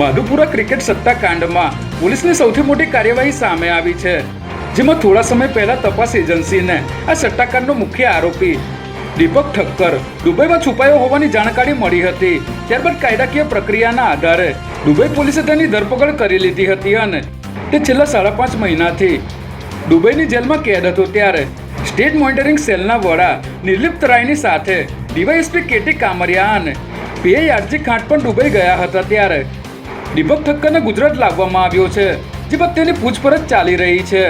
Madhupura cricket સત્તાકાંડમાં પોલીસની સૌથી મોટી કાર્યવાહી સામે આવી છે, જેમાં થોડા સમય પહેલા તપાસ એજન્સીને આ સટ્ટાકાંડનો મુખ્ય આરોપી દીપક ઠક્કર દુબઈમાં છુપાયો હોવાની જાણકારી મળી હતી. ત્યારબાદ કાયદાકીય પ્રક્રિયાના આધારે દુબઈ પોલીસે તેની ધરપકડ કરી લીધી હતી અને તે છેલ્લા સાડા પાંચ મહિનાથી દુબઈની જેલમાં કેદ હતો. ત્યારે સ્ટેટ મોનિટરિંગ સેલના વડા નિર્લિપ્ત રાયની સાથે ડીવાયએસપી કેટી કામરિયા અને પીએ આરજી ખાંટ પણ દુબઈ ગયા હતા. ત્યારે દીપક ઠક્કરને ગુજરાત લાવવામાં આવ્યો છે, જે બાદ તેની પૂછપરછ ચાલી રહી છે.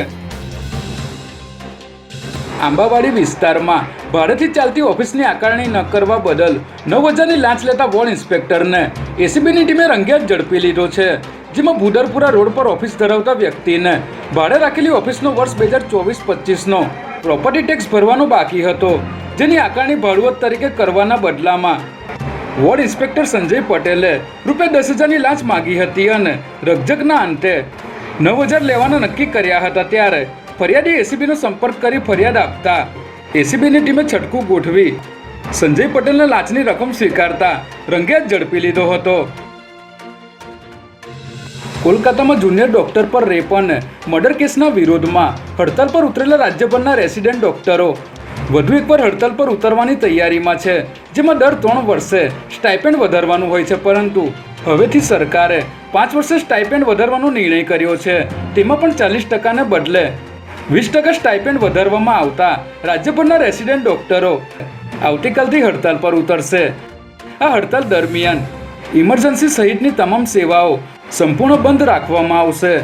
આંબાવાડી વિસ્તારમાં ભાડેથી ચાલતી ઓફિસની આકારણી ન કરવા બદલ નવ હજારની લાંચ લેતા વોર્ડ ઇન્સ્પેક્ટરને એસીબીની ટીમે રંગિયાત ઝડપી લીધો છે, જેમાં ભૂદરપુરા રોડ પર ઓફિસ ધરાવતા વ્યક્તિને ભાડે રાખેલી ઓફિસનો વર્ષ બે હજાર ચોવીસ પચીસનો પ્રોપર્ટી ટેક્સ ભરવાનો બાકી હતો, જેની આકારણી ભાડુઆત તરીકે કરવાના બદલામાં વોર્ડ ઇન્સ્પેક્ટર સંજય પટેલે રૂપિયા દસ હજારની લાંચ માગી હતી અને રકઝકના અંતે નવ હજાર લેવાના નક્કી કર્યા હતા ત્યારે ફરિયાદી એસીબીનો સંપર્ક કરી ફરિયાદ આપતા એસીબીની ટીમે છટકું ગોઠવી સંજય પટેલને લાંચની રકમ સ્વીકારતા રંગેહાથ ઝડપી લીધો હતો. કોલકાતામાં જુનિયર ડોક્ટર પર રેપ અને મર્ડર કેસના વિરોધમાં હડતાલ પર ઉતરેલા રાજ્યભરના રેસિડેન્ટ ડોક્ટરો વધુ એકવાર હડતાલ પર ઉતરવાની તૈયારીમાં છે. જેમાં દર ત્રણ વર્ષે સ્ટાઇપેન્ડ વધારવાનું હોય છે, પરંતુ હવેથી સરકારે પાંચ વર્ષે સ્ટાઇપેન્ડ વધારવાનો નિર્ણય કર્યો છે. તેમાં પણ ચાલીસ ટકાને બદલે વીસ ટકા સ્ટાઇપેન્ડ વધારવામાં આવતા રાજ્યભરના રેસિડેન્ટ ડોક્ટરો આવતીકાલથી હડતાલ પર ઉતરશે. આ હડતાલ દરમિયાન ઇમરજન્સી સહિતની તમામ સેવાઓ સંપૂર્ણ બંધ રાખવામાં આવશે.